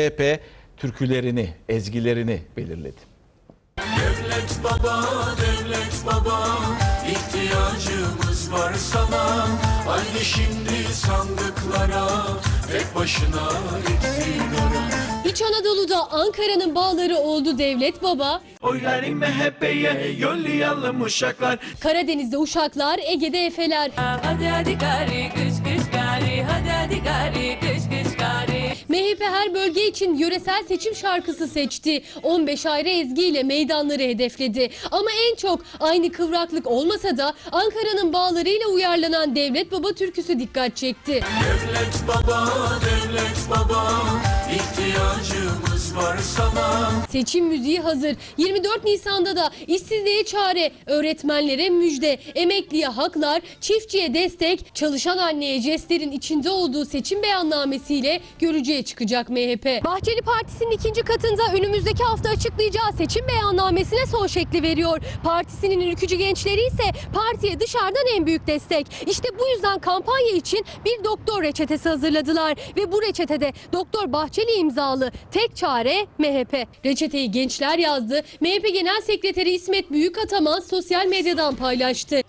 CHP türkülerini, ezgilerini belirledi. Devlet baba, devlet baba, ihtiyacımız var sana. Haydi şimdi sandıklara, tek başına iktidara. İç Anadolu'da Ankara'nın bağları oldu Devlet Baba. Oyları MHP'ye yollayalım uşaklar. Karadeniz'de Uşaklar, Ege'de Efeler. Hadi hadi gari kış kış gari Hadi hadi gari bölge için yöresel seçim şarkısı seçti. 15 ayrı ezgiyle meydanları hedefledi. Ama en çok aynı kıvraklık olmasa da Ankara'nın bağlarıyla uyarlanan Devlet Baba türküsü dikkat çekti. Devlet baba, devlet Seçim müziği hazır. 24 Nisan'da da işsizliğe çare, öğretmenlere müjde, emekliye haklar, çiftçiye destek, çalışan anneye jestlerin içinde olduğu seçim beyannamesiyle görücüye çıkacak MHP. Bahçeli Partisi'nin ikinci katında önümüzdeki hafta açıklayacağı seçim beyannamesine son şekli veriyor. Partisinin ülkücü gençleri ise partiye dışarıdan en büyük destek. İşte bu yüzden kampanya için bir doktor reçetesi hazırladılar ve bu reçetede Doktor Bahçeli imzalı tek çare MHP. Reçeteyi gençler yazdı. MHP Genel Sekreteri İsmet Büyükataman sosyal medyadan paylaştı.